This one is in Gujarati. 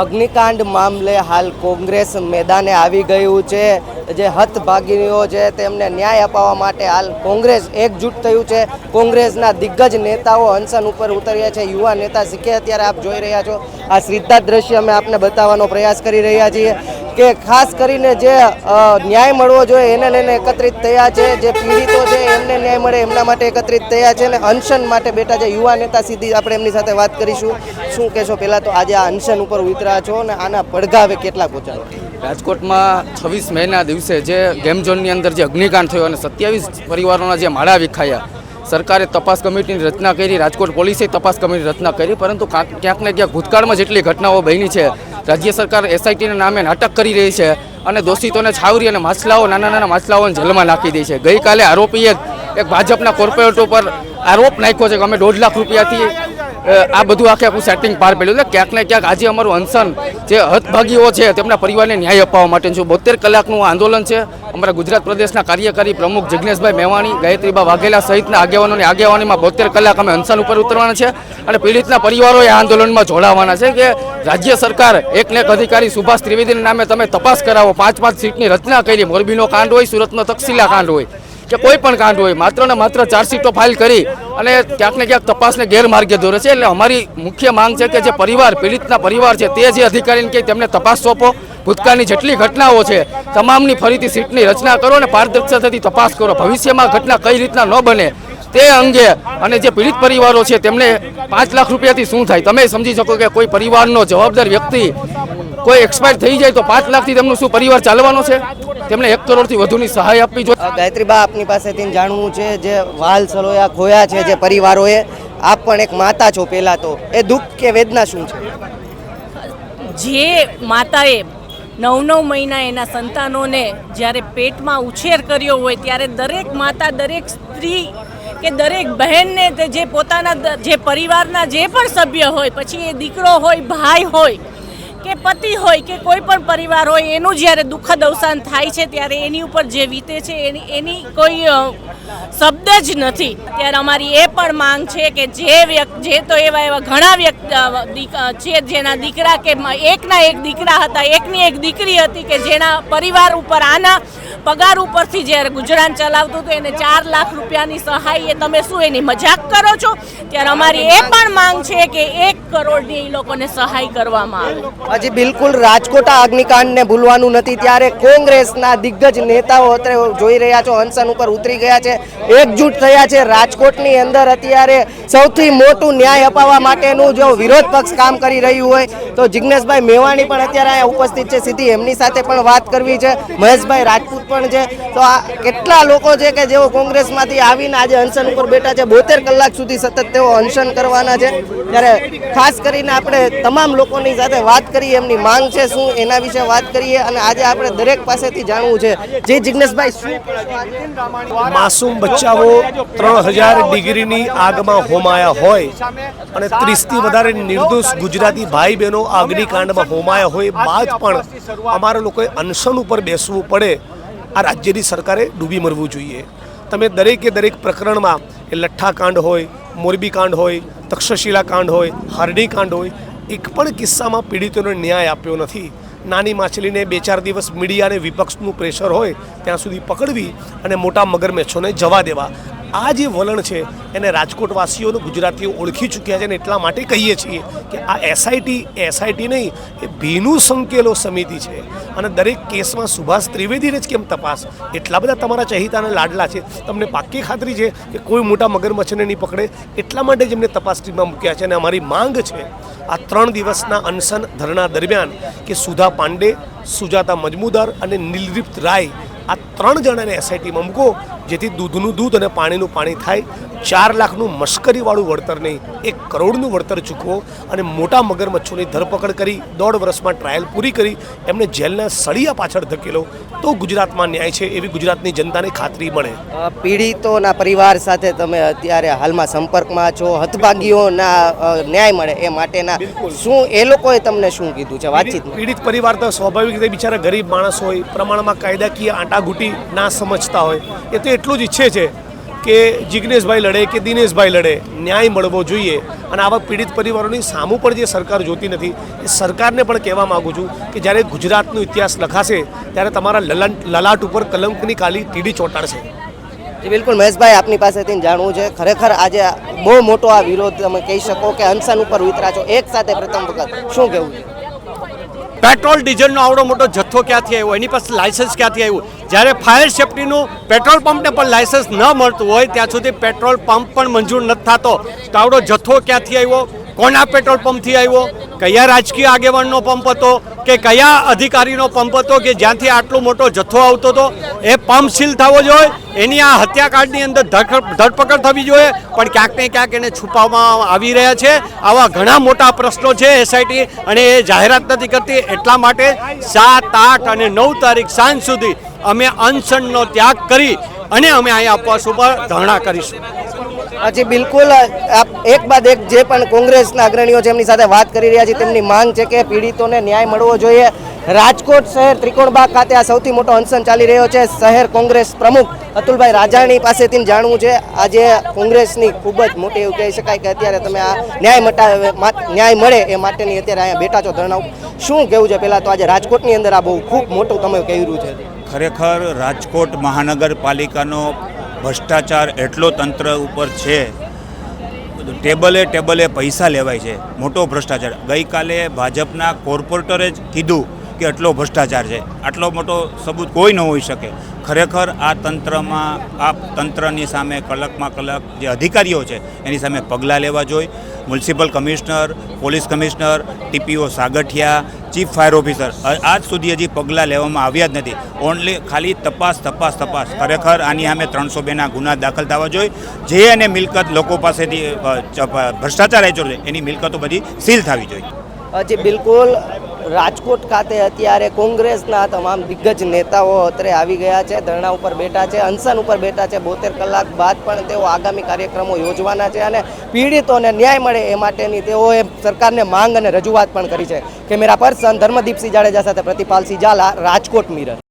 અગ્નિકાંડ મામલે હાલ કોંગ્રેસ મેદાને આવી ગયું છે. જે હતભાગીઓ છે તેમને ન્યાય અપાવવા માટે હાલ કોંગ્રેસ એકજૂટ થયું છે. કોંગ્રેસના દિગ્ગજ નેતાઓ અનશન ઉપર ઉતર્યા છે. યુવા નેતા શીખે અત્યારે આપ જોઈ રહ્યા છો. આ સીધા દ્રશ્ય અમે આપને બતાવવાનો પ્રયાસ કરી રહ્યા છીએ. કે ખાસ કરીને જે ન્યાય મળવો જોઈએ, એને લઈને એકત્રિત થયા છે, જે પીડિતો છે, એમને ન્યાય મળે, એમના માટે એકત્રિત થયા છે અને અનશન માટે બેઠા જે યુવા નેતા સીધી આપણે એમની સાથે વાત કરીશું. શું કહેશો પહેલાં તો આજે આ અનશન ઉપર ઉતર્યા છો અને આના પડઘાવે કેટલા પહોંચાડો રાજકોટમાં છવ્વીસ મેના દિવસે જે ગેમ ઝોનની અંદર જે અગ્નિકાંડ થયો અને સત્યાવીસ પરિવારોના જે માળા વિખાયા, સરકારે તપાસ કમિટીની રચના કરી, રાજકોટ પોલીસે તપાસ કમિટીની રચના કરી, પરંતુ ક્યાંક ને ક્યાંક ભૂતકાળમાં જેટલી ઘટનાઓ બની છે રાજ્ય સરકાર એસઆઈટીના નામે નાટક કરી રહી છે અને દોષિતોને છાવરી અને માછલાઓ, નાના નાના માછલાઓને જેલમાં નાખી દે છે. ગઈકાલે આરોપીએ એક ભાજપના કોર્પોરેટર ઉપર આરોપ નાખ્યો છે કે અમે દોઢ લાખ રૂપિયાથી આ બધું આખે આખું સેટિંગ પાર પડ્યું એટલે ક્યાંક ને ક્યાંક આજે અમારું અનશન જે હતભાગીઓ છે તેમના પરિવારને ન્યાય અપાવવા માટે છે. બોતેર કલાકનું આંદોલન છે. અમારા ગુજરાત પ્રદેશના કાર્યકારી પ્રમુખ જિજ્ઞેશભાઈ મેવાણી, ગાયત્રીબા વાઘેલા સહિતના આગેવાનોની આગેવાનીમાં બોતેર કલાક અમે અનશન ઉપર ઉતરવાના છે અને પીડિતના પરિવારોએ આંદોલનમાં જોડાવાના છે કે રાજ્ય સરકાર, એક ને એક અધિકારી સુભાષ ત્રિવેદીના નામે તમે તપાસ કરાવો. પાંચ પાંચ સીટની રચના કરી. મોરબીનો કાંડ હોય, સુરતનો તક્ષશિલા કાંડ હોય. કે કોઈ પણ કાંડ હોય, માત્ર ને માત્ર ચાર્જશીટો ફાઇલ કરી અને ક્યાંક ને ક્યાંક તપાસને ગેરમાર્ગે દોરે છે. એટલે અમારી મુખ્ય માંગ છે કે જે પરિવાર, પીડિતના પરિવાર છે, તે જે અધિકારીને કે તેમને તપાસ સોંપો. ભૂતકાળની જેટલી ઘટનાઓ છે, તમામની ફરીથી સીટની રચના કરો અને પારદર્શકતાથી તપાસ કરો. ભવિષ્યમાં ઘટના કઈ રીતના ન બને તે અંગે અને જે પીડિત પરિવારો છે, તેમને પાંચ લાખ રૂપિયાથી શું થાય? તમે સમજી શકો કે કોઈ પરિવારનો જવાબદાર વ્યક્તિ કોઈ એક્સપાયર થઈ જાય તો પાંચ લાખથી તેમનું શું પરિવાર ચાલવાનો છે? તેમને એક કરોડથી વધુની સહાય આપવી જોઈએ ગાયત્રીબા આપની પાસેથી જાણવું છે જે વાલ સલોયા ખોયા છે જે પરિવારોએ આપ પણ એક માતા છો પહેલાં તો. એ દુઃખ કે વેદના શું છે? જે માતાએ નવ નવ મહિના એના સંતાનોને જ્યારે પેટમાં ઉછેર કર્યો હોય ત્યારે દરેક માતા દરેક સ્ત્રી કે દરેક બહેનને તે જે પોતાના જે પરિવારના જે પણ સભ્ય હોય પછી એ દીકરો હોય ભાઈ હોય કે પતિ હોય કે કોઈ પણ પરિવાર હોય, એનું જ્યારે દુઃખદ અવસાન થાય છે, ત્યારે એની ઉપર જે વીતે છે, એની એની કોઈ શબ્દ જ નથી. ત્યારે અમારી એ પણ માંગ છે કે જે વ્યક્તિ જે તો એવા એવા ઘણા વ્યક્તિ છે, જેના દીકરા કે એકના એક દીકરા હતા, એકની એક દીકરી હતી કે જેના પરિવાર ઉપર આના પગાર ઉપરથી જ્યારે ગુજરાન ચલાવતું હતું, એને ચાર લાખ રૂપિયાની સહાય એ તમે શું એની મજાક કરો છો? ત્યારે અમારી એ પણ માંગ છે કે એક કરોડની એ લોકોને સહાય કરવામાં આવે. હજી બિલકુલ રાજકોટ અગ્નિકાંડને ભૂલવાનું નથી. ત્યારે કોંગ્રેસના દિગ્ગજ નેતાઓ અત્યારે જોઈ રહ્યા છો અનશન ઉપર ઉતરી ગયા છે, એકજૂટ થયા છે. રાજકોટની અંદર અત્યારે સૌથી મોટું ન્યાય અપાવવા માટેનું જો વિરોધ પક્ષ કામ કરી રહ્યું હોય, તો જિજ્ઞેશભાઈ મેવાણી પણ અત્યારે અહીંયા ઉપસ્થિત છે. સીધી એમની સાથે પણ વાત કરવી છે. મહેશભાઈ રાજપૂત પણ છે. તો આ કેટલા લોકો છે કે જેઓ કોંગ્રેસમાંથી આવીને આજે અનશન ઉપર બેઠા છે? બોતેર કલાક સુધી સતત તેઓ અનશન કરવાના છે. ત્યારે ખાસ કરીને આપણે તમામ લોકોની સાથે વાત કરીએ, એમની માંગ છે શું, એના વિશે વાત કરીએ અને આજે આપણે દરેક પાસેથી જાણવું છે. જે જિજ્ઞેશભાઈ શું માસૂમ બચ્ચાઓ ત્રણ હજાર ડિગ્રીની આગમાં હોમાયા હોય અને ત્રીસથી વધારે નિર્દોષ ગુજરાતી ભાઈ બહેનો અગ્નિકાંડમાં હોમાયા હોય બાદ પણ અમારા લોકોએ અનશન ઉપર બેસવું પડે. આ રાજ્યની સરકારે ડૂબી મરવું જોઈએ. તમે દરેકે દરેક પ્રકરણમાં એ લઠ્ઠા કાંડ હોય મોરબી કાંડ હોય તક્ષશિલા કાંડ હોય હરણી કાંડ હોય, એક પણ કિસ્સામાં પીડિતોને ન્યાય આપ્યો નથી. નાની માછલીને બે ચાર દિવસ મીડિયા અને વિપક્ષનું પ્રેશર હોય, ત્યાં સુધી પકડવી અને મોટા મગરમેચ્છોને જવા દેવા. આ જે વલણ છે, એને રાજકોટવાસીઓને ગુજરાતીઓ ઓળખી ચૂક્યા છે અને એટલા માટે કહીએ છીએ કે આ એસઆઈટી એસઆઈટી નહીં, એ ભીનું સંકેલો સમિતિ છે. અને દરેક કેસમાં સુભાષ ત્રિવેદીને જ કેમ તપાસ? એટલા બધા તમારા ચહિતાના લાડલા છે. તમને પાક્કી ખાતરી છે કે કોઈ મોટા મગરમચ્છને નહીં પકડે? એટલા માટે જ એમને તપાસ ટીમમાં મૂક્યા છે અને અમારી માંગ છે આ ત્રણ દિવસના અનશન ધરણા દરમિયાન કે સુધા પાંડે, સુજાતા મજમુદાર અને નિલદીપ રાય આ ત્રણ જણાને એસઆઈટીમાં મૂકો. જેથી દૂધનું દૂધ અને પાણીનું પાણી થાય. ચાર લાખનું મશ્કરીવાળું વળતર નહીં એક કરોડનું વળતર ચૂકવો અને મોટા મગરમચ્છોની ધરપકડ કરી દોઢ વર્ષમાં ટ્રાયલ પૂરી કરી એમને જેલના સળિયા પાછળ ધકેલો. તો ગુજરાતમાં ન્યાય છે એવી ગુજરાતની જનતાને ખાતરી મળે. પીડિતોના પરિવાર સાથે તમે અત્યારે હાલમાં સંપર્કમાં છો હતભાગીઓના ન્યાય મળે એ માટેના. શું એ લોકોએ તમને શું કીધું છે? વાતચીત પીડિત પરિવાર તો સ્વાભાવિક રીતે બિચારા ગરીબ માણસ હોય પ્રમાણમાં કાયદાકીય આંટાઘૂંટી ના સમજતા હોય. એ તો એટલું જ ઈચ્છે છે કે જિજ્ઞેશભાઈ લડે કે દિનેશભાઈ લડે ન્યાય મળવો જોઈએ અને આવા પીડિત પરિવારોની સામું પણ જે સરકાર જોતી નથી, એ સરકારને પણ કહેવા માગું છું કે જ્યારે ગુજરાતનો ઇતિહાસ લખાશે, ત્યારે તમારા લલાટ લલાટ ઉપર કલંકની કાલી ટીડી ચોંટાડશે. જી બિલકુલ, મહેશભાઈ, આપની પાસેથી જાણવું છે. ખરેખર આજે બહુ મોટો આ વિરોધ તમે કહી શકો કે અનશન ઉપર ઉતરા છો. એક સાથે પ્રથમ વખત. શું કહેવું છે? પેટ્રોલ, ડીઝલનો આવડો મોટો જથ્થો ક્યાંથી આવ્યો? એની પાસે લાયસન્સ ક્યાંથી આવ્યું? જ્યારે ફાયર સેફટીનું પેટ્રોલ પંપને પણ લાયસન્સ ન મળતું હોય, ત્યાં સુધી પેટ્રોલ પંપ પણ મંજૂર નથી થતો. તો આવડો જથ્થો ક્યાંથી આવ્યો? કોના પેટ્રોલ પંપથી આવ્યો? કયા રાજકીય આગેવાનનો પંપ હતો? કે કયા અધિકારીનો પંપ હતો કે જ્યાંથી આટલો મોટો જથ્થો આવતો હતો? એ પંપ સીલ થવો જોઈએ? એની આ હત્યાકાંડની અંદર ધરપકડ થવી જોઈએ? પણ ક્યાંક ને ક્યાંક એને છુપાવવામાં આવી રહ્યા છે. આવા ઘણા મોટા પ્રશ્નો છે એસઆઈટી અને એ જાહેરાત નથી કરતી. એટલા માટે સાત, આઠ અને નવ તારીખ સાંજ સુધી અમે અનશનનો ત્યાગ કરી અને અમે અહીંયા ઉપવાસ ઉપર ધરણા કરીશું. હજી બિલકુલ આપ એક બાદ એક જે પણ કોંગ્રેસના અગ્રણીઓ છે એમની સાથે વાત કરી રહ્યા છે, તેમની માંગ છે કે પીડિતોને ન્યાય મળવો જોઈએ. રાજકોટ શહેર ત્રિકોણબાગ ખાતે આ સૌથી મોટો અનશન ચાલી રહ્યો છે. શહેર કોંગ્રેસ પ્રમુખ અતુલભાઈ રાજાણી પાસેથી જાણવું છે. આજે કોંગ્રેસની ખૂબ જ મોટી એવું કહી શકાય કે અત્યારે તમે આ ન્યાય મટા ન્યાય મળે એ માટેની અત્યારે અહીંયા બેઠા છો ધરણા શું કહેવું છે પહેલાં તો આજે રાજકોટની અંદર આ બહુ ખૂબ મોટું તમે કર્યું છે. ખરેખર રાજકોટ મહાનગરપાલિકાનો ભ્રષ્ટાચાર એટલો તંત્ર ઉપર છે ટેબલે ટેબલે પૈસા લેવાય છે. મોટો ભ્રષ્ટાચાર. ગઈકાલે ભાજપના કોર્પોરેટરે જ કીધું કે આટલો ભ્રષ્ટાચાર છે. આટલો મોટો સબૂત કોઈ ન હોઈ શકે. ખરેખર આ તંત્રમાં, આ તંત્રની સામે કલકમાં કલક જે અધિકારીઓ છે, એની સામે પગલાં લેવા જોઈએ municipal commissioner, police commissioner, TPO Sagathiya chief fire officer. આજ સુધી હજી પગલાં લેવામાં આવ્યા જ નથી. ઓનલી ખાલી તપાસ તપાસ તપાસ. ખરેખર આની સામે ત્રણસો બેના ગુના દાખલ થવા જોઈએ. જે અને મિલકત લોકો પાસેથી ભ્રષ્ટાચાર હેઠળ છે, એની મિલકતો બધી સીલ થવી જોઈએ. જે, બિલકુલ. રાજકોટ ખાતે અત્યારે કોંગ્રેસના તમામ દિગ્ગજ નેતાઓ અત્રે આવી ગયા છે, ધરણા ઉપર બેઠા છે, અનશન ઉપર બેઠા છે. બોતેર કલાક બાદ પણ તેઓ આગામી કાર્યક્રમો યોજવાના છે અને પીડિતોને ન્યાય મળે એ માટેની તેઓએ સરકારને માંગ અને રજૂઆત પણ કરી છે. કેમેરા પર્સન ધર્મદીપસિંહ જાડેજા સાથે પ્રતિપાલસિંહ ઝાલા, રાજકોટ મિરર.